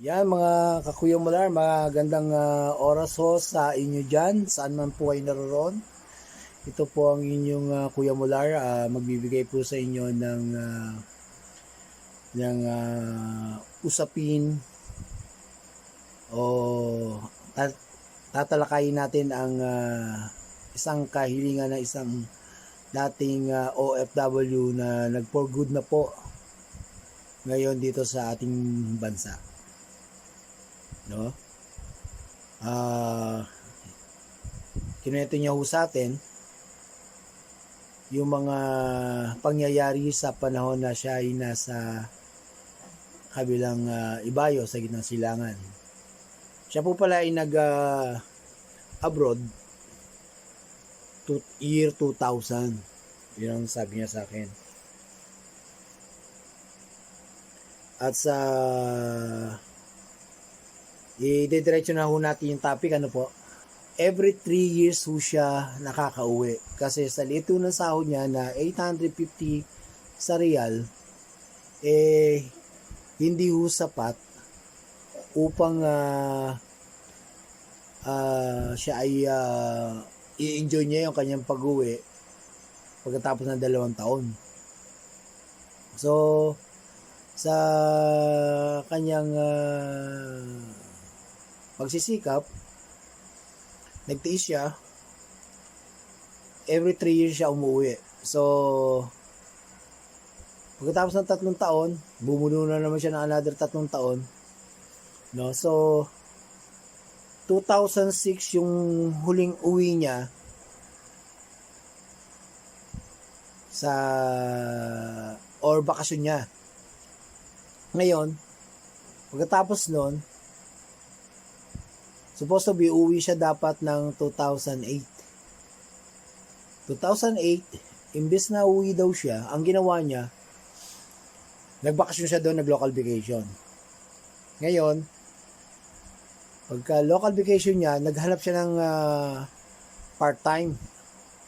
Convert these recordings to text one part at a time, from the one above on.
Yan mga kakuya mular, magandang ah, oras ho sa inyo dyan, saan man po ay naroon. Ito po ang inyong ah, Kuya Mular, ah, magbibigay po sa inyo ng, ah, ng ah, usapin o tat- tatalakayin natin ang ah, isang kahilingan ng isang dating ah, OFW na nag for good na po ngayon dito sa ating bansa no? Ah, kinuwento niya ho sa atin yung mga pangyayari sa panahon na siya ay nasa kabilang ah, ibayo sa gitnang silangan. Siya po pala ay nag ah, abroad to year 2000. Yun ang sabi niya sa akin. At sa i-diretso na ho natin yung topic, ano po, every 3 years ho siya nakakauwi. Kasi sa lito ng sahod niya na 850 sa real, eh, hindi ho sapat upang ah, ah, siya ay ah, i-enjoy niya yung kanyang pag-uwi pagkatapos ng dalawang taon. So, sa kanyang ah, pagsisikap, nagtiis siya, every 3 years siya umuwi. So, pagkatapos ng tatlong taon, bumuno na naman siya ng another tatlong taon. No? So, 2006 yung huling uwi niya sa or bakasyon niya. Ngayon, pagkatapos nun, supposed to be uwi siya dapat ng 2008. 2008, imbes na uwi daw siya, ang ginawa niya, nagbakasyon siya doon, nag-local vacation. Ngayon, pagka local vacation niya, naghanap siya ng ah, part-time.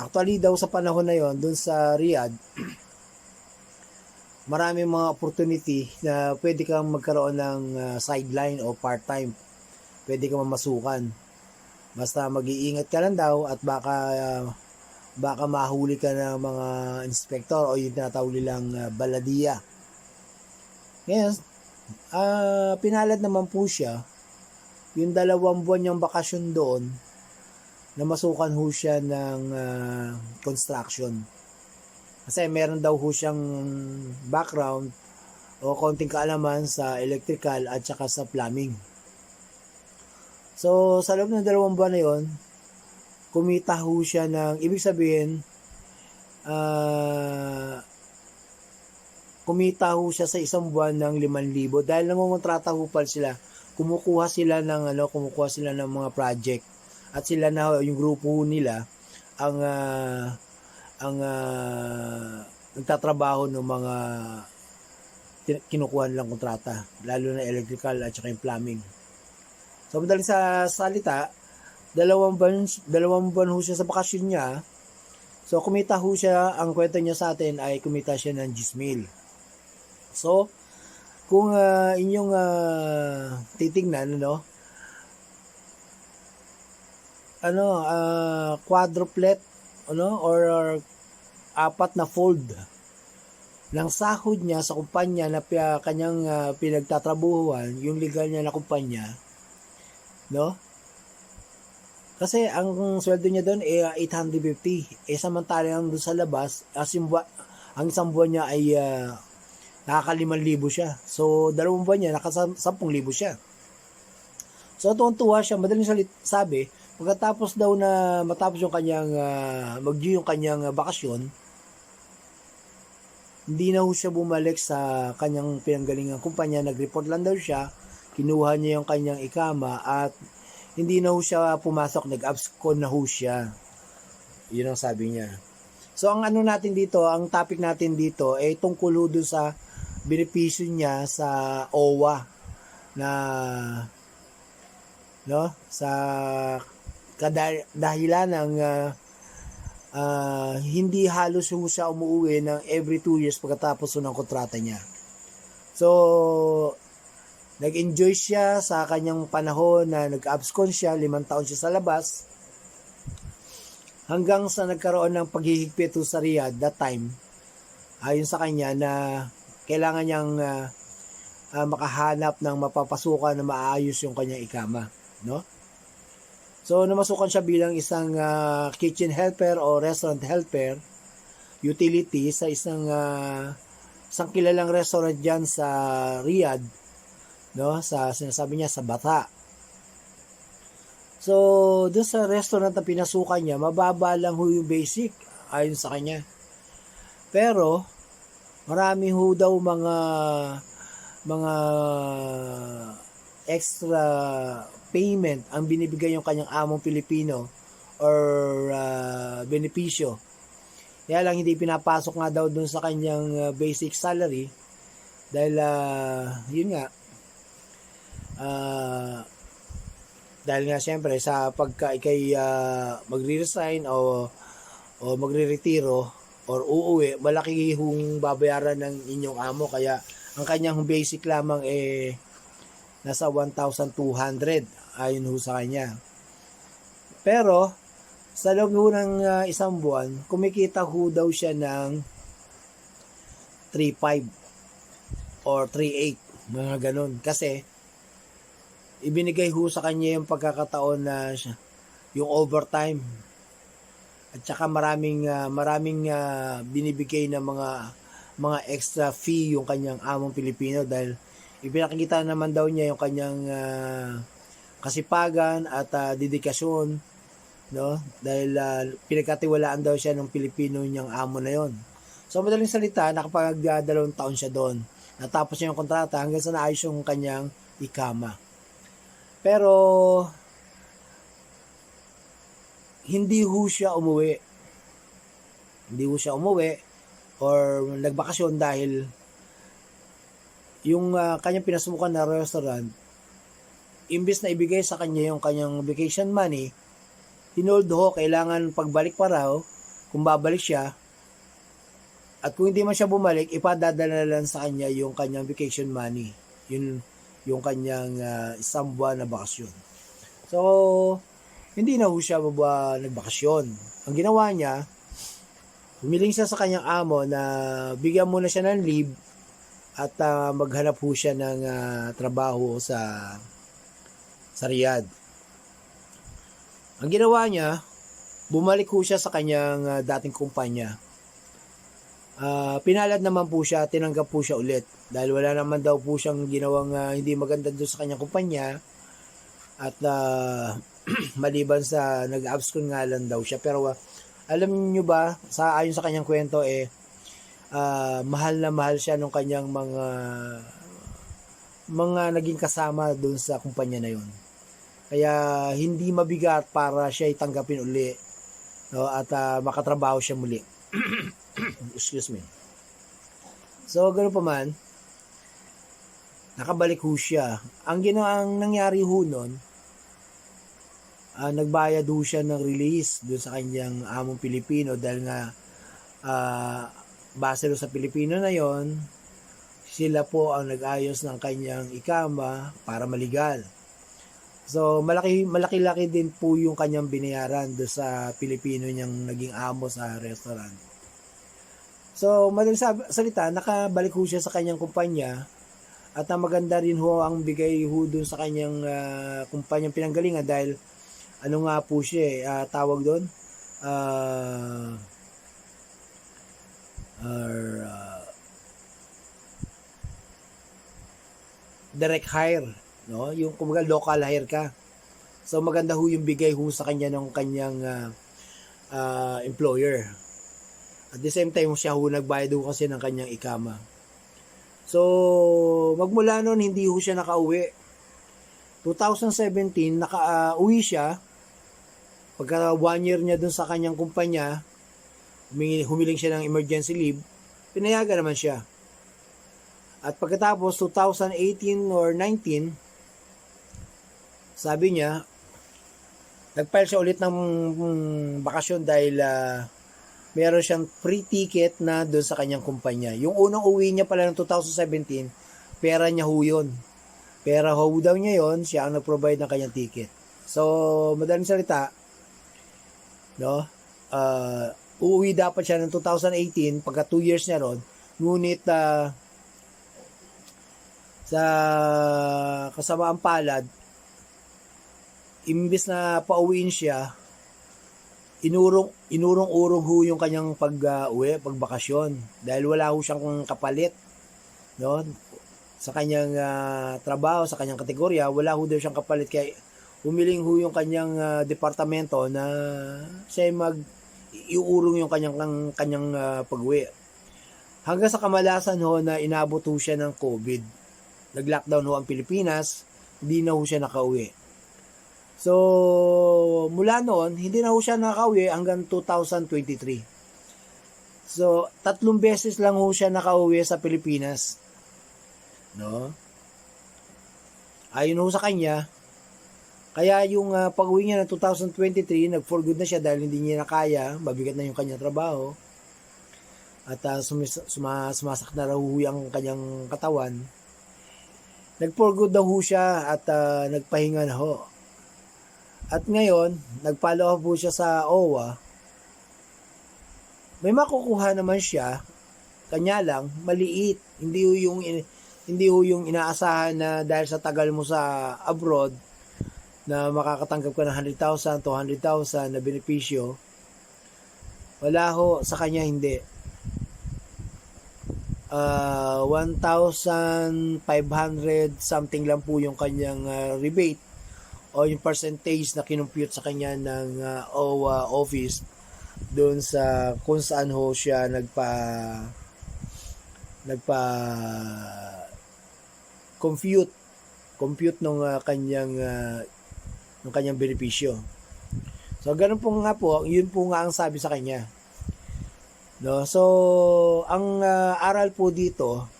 Actually daw sa panahon na yon doon sa Riyadh, marami mga opportunity na pwede kang magkaroon ng ah, sideline o part-time pwede ka mamasukan. Basta mag-iingat ka lang daw at baka ah, baka mahuli ka ng mga inspector o yung tinatawag nilang ah, baladiya. Ngayon, ah, pinalad naman po siya yung dalawang buwan niyang bakasyon doon na masukan ho siya ng ah, construction. Kasi meron daw ho siyang background o konting kaalaman sa electrical at saka sa plumbing. So, sa loob ng dalawang buwan na yon, kumita ho siya ng, ibig sabihin, ah, kumita ho siya sa isang buwan ng 5,000 dahil nangungontrata ho pala sila. Kumukuha sila ng ano, kumukuha sila ng mga project at sila na yung grupo nila ang ah, ang ah, nagtatrabaho ng mga kinukuha nilang kontrata, lalo na electrical at saka yung plumbing. So, madaling sa salita, dalawang buwan, dalawang buwan ho siya sa bakasyon niya. So, kumita ho siya, ang kwento niya sa atin ay kumita siya ng 10,000. So, kung ah, inyong ah, titingnan, ano, ano, ah, quadruplet, ano, or, or apat na fold ng sahod niya sa kumpanya na kanyang ah, pinagtatrabuhuan, yung legal niya na kumpanya, no? Kasi ang sweldo niya doon ay 850. Eh samantalang doon sa labas, as in, ang isang buwan niya ay uh, nakakaliman libo siya. So, dalawang buwan niya, nakasampung libo siya. So, tuwan-tuwa siya. Madaling salit, sabi, pagkatapos daw na matapos yung kanyang, uh, mag yung kanyang ah, bakasyon, hindi na ho siya bumalik sa kanyang pinanggalingang kumpanya. Nag-report lang daw siya. Kinuha niya yung kanyang ikama at hindi na ho siya pumasok. Nag-abscon na ho siya. Yun ang sabi niya. So, ang ano natin dito, ang topic natin dito, ay tungkol ho dun sa benepisyo niya sa OWA na no sa kadahilan ng ah, ah, hindi halos ho siya umuwi ng every two years pagkatapos ng kontrata niya. So, Nag-enjoy siya sa kanyang panahon na nag-abscon siya, limang taon siya sa labas. Hanggang sa nagkaroon ng paghihigpit ho sa Riyadh that time, ayon sa kanya na kailangan niyang ah, ah, makahanap ng mapapasukan na maayos yung kanyang ikama, no? So, namasukan siya bilang isang ah, kitchen helper o restaurant helper, utility sa isang ah, isang kilalang restaurant diyan sa Riyadh, no? Sa sinasabi niya sa Bata. So, doon sa restaurant na pinasukan niya, mababa lang ho yung basic ayon sa kanya. Pero, marami ho daw mga mga extra payment ang binibigay yung kanyang among Pilipino or uh, benepisyo. Kaya lang hindi pinapasok nga daw dun sa kanyang uh, basic salary dahil uh, yun nga uh, dahil nga siyempre sa pagka ikay uh, magre-resign o o magre-retiro or uuwi, malaki hong babayaran ng inyong amo kaya ang kanyang basic lamang eh nasa 1,200 ayon ho sa kanya. Pero sa loob ho ng uh, isang buwan, kumikita ho daw siya ng 3,500 or 3,800 mga ganun. Kasi ibinigay ho sa kanya yung pagkakataon na siya, yung overtime. At saka maraming ah, maraming ah, binibigay ng mga mga extra fee yung kanyang among Pilipino dahil ipinakikita naman daw niya yung kanyang ah, kasipagan at ah, dedikasyon no? Dahil ah, pinagkatiwalaan daw siya ng Pilipino niyang amo na yon so madaling salita nakapag ah, dalawang taon siya doon. Natapos niya yung kontrata hanggang sa naayos yung kanyang ikama pero hindi ho siya umuwi. Hindi ho siya umuwi or nagbakasyon dahil yung ah, kanyang pinasukan na restaurant, imbis na ibigay sa kanya yung kanyang vacation money, hinold ho, kailangan pagbalik pa raw, kung babalik siya, at kung hindi man siya bumalik, ipadadala lang sa kanya yung kanyang vacation money. Yun yung kanyang ah, isang buwan na bakasyon. So, hindi na ho siya baba nagbakasyon. Ang ginawa niya, humiling siya sa kanyang amo na bigyan muna siya ng leave at ah, maghanap ho siya ng ah, trabaho sa sa Riyadh. Ang ginawa niya, bumalik ho siya sa kanyang ah, dating kumpanya. Ah, pinalad naman po siya, tinanggap po siya ulit. Dahil wala naman daw po siyang ginawang ah, hindi maganda doon sa kanyang kumpanya. At ah, maliban sa nag-abscon nga lang daw siya. Pero ah, alam niyo ba sa ayon sa kanyang kwento eh ah, mahal na mahal siya nung kanyang mga mga naging kasama doon sa kumpanya na yon kaya hindi mabigat para siya itanggapin uli no? At ah, makatrabaho siya muli excuse me so ganoon pa man nakabalik ho siya ang ginawa ang nangyari ho nun ah, nagbayad ho siya ng release doon sa kanyang among Pilipino dahil nga ah, base sa Pilipino na yon sila po ang nag-ayos ng kanyang ikama para maligal. So malaki malaki-laki din po yung kanyang binayaran doon sa Pilipino niyang naging amo sa restaurant. So madaling salita, nakabalik ho siya sa kanyang kumpanya at ang maganda rin ho ang bigay ho doon sa kanyang ah, kumpanyang pinanggalingan dahil ano nga po siya eh, ah, tawag doon ah or, ah, direct hire no? Yung kumbaga local hire ka. So maganda ho yung bigay ho sa kanya ng kanyang ah, ah, employer at the same time siya ho nagbayad ho kasi ng kanyang ikama. So magmula noon hindi ho siya nakauwi. 2017 naka-uwi siya. Pagka one year niya dun sa kanyang kumpanya humiling siya ng emergency leave pinayagan naman siya. At pagkatapos 2018 or 19 sabi niya nagfile siya ulit ng mm, bakasyon dahil ah, meron siyang free ticket na doon sa kanyang kumpanya. Yung unang uwi niya pala ng 2017, pera niya ho yun. Pera ho daw niya yon, siya ang nag-provide ng kanyang ticket. So, madaling salita, no? Uh, uuwi dapat siya ng 2018 pagka 2 years niya ron. Ngunit ah, sa kasamaang palad, imbis na pauwiin siya, inurong inurong-urong ho yung kanyang pag-uwi, pagbakasyon dahil wala ho siyang kapalit no sa kanyang ah, trabaho, sa kanyang kategorya, wala ho daw siyang kapalit kaya umiling ho yung kanyang ah, departamento na siya mag iurong yung kanyang kanyang, ah, pag-uwi. Hanggang sa kamalasan ho na inabot ho siya ng COVID. Nag-lockdown ho ang Pilipinas, hindi na ho siya nakauwi. So, mula noon, hindi na ho siya nakauwi hanggang 2023. So, tatlong beses lang ho siya nakauwi sa Pilipinas. No? Ayon ho sa kanya, kaya yung uh, pag-uwi niya ng 2023, nag-for good na siya dahil hindi niya na kaya, mabigat na yung kanyang trabaho. At uh, sumis- suma- sumasak na raw ang kanyang katawan. Nag-for good daw ho siya at uh, nagpahinga na ho. At ngayon, nag-follow up po siya sa OWA. May makukuha naman siya, kanya lang, maliit. Hindi ho yung, hindi ho yung inaasahan na dahil sa tagal mo sa abroad, na makakatanggap ka ng 100,000, 200,000 na benepisyo. Wala ho, sa kanya hindi. Uh, 1,500 something lang po yung kanyang uh, rebate o yung percentage na kinumpute sa kanya ng uh, OWA office doon sa kung saan ho siya nagpa nagpa compute compute nung uh, kanyang uh, ng kanyang benepisyo. So ganun po nga po, yun po nga ang sabi sa kanya. No, so ang uh, aral po dito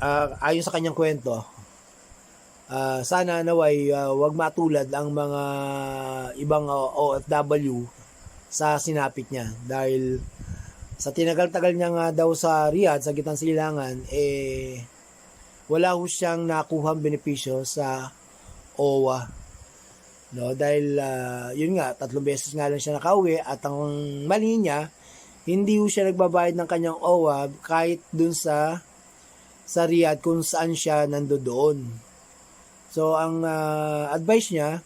uh, ayon sa kanyang kwento, uh, sana naway uh, wag matulad ang mga ibang uh, OFW sa sinapit niya. Dahil sa tinagal-tagal niya nga daw sa Riyadh sa gitang silangan eh wala ho siyang nakuhang benepisyo sa OWA no dahil uh, yun nga tatlong beses nga lang siya nakauwi at ang mali niya hindi ho siya nagbabayad ng kanyang OWA kahit dun sa sa Riyadh kung saan siya nandoon So, ang uh, advice niya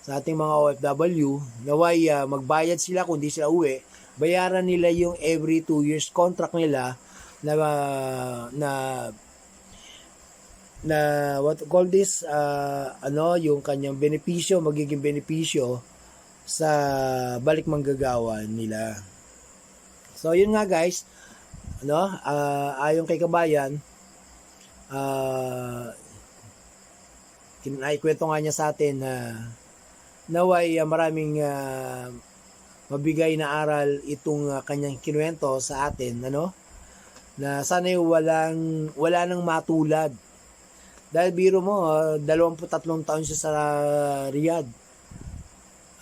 sa ating mga OFW, naway uh, magbayad sila kung di sila uwi, bayaran nila yung every 2 years contract nila na uh, na na what call this uh, ano yung kanyang benepisyo magiging benepisyo sa balik manggagawa nila. So yun nga guys ano uh, ayon kay kabayan uh, kinaikwento nga niya sa atin na naway uh, maraming uh, mabigay na aral itong uh, kanyang kinuwento sa atin ano? Na sana walang wala nang matulad. Dahil biro mo uh, 23 taon siya sa Riyadh.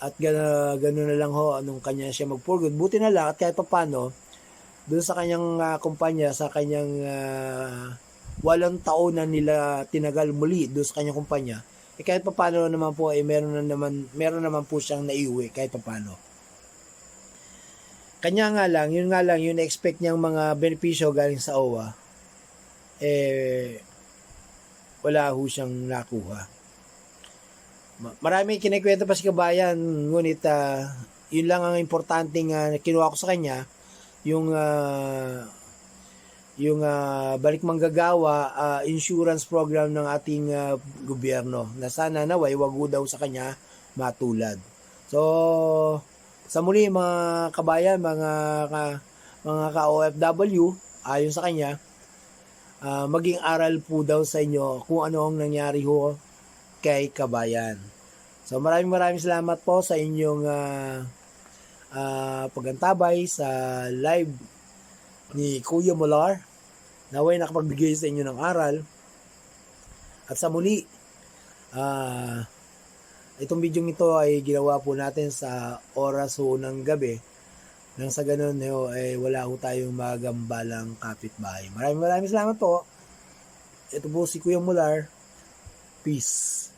At gano'n gano na lang ho anong kanya siya mag-forgood buti na lang at kahit papano doon sa kanyang uh, kumpanya sa kanyang uh, walang taon na nila tinagal muli doon sa kanyang kumpanya, eh kahit papano naman po, eh meron, na naman, meron naman po siyang naiuwi kahit papano. Kanya nga lang, yun nga lang, yun expect niyang mga benepisyo galing sa OWA, eh, wala ho siyang nakuha. Marami kinikwento pa si kabayan, ngunit uh, yun lang ang importanteng uh, kinuha ko sa kanya, yung uh, yung uh, balik manggagawa uh, insurance program ng ating uh, gobyerno na sana naway wag daw sa kanya matulad. So sa muli mga kabayan, mga ka, mga ka-OFW, ayon sa kanya, uh, maging aral po daw sa inyo kung ano ang nangyari ho kay kabayan. So maraming maraming salamat po sa inyong uh, uh, pagantabay sa live ni Kuya Molar. Naway nakapagbigay sa inyo ng aral. At sa muli, uh, itong video ito ay ginawa po natin sa oras ho ng gabi. Nang sa ganun ho, eh, wala ho tayong magambalang kapitbahay. Maraming maraming salamat po. ito po si Kuya Mular. Peace.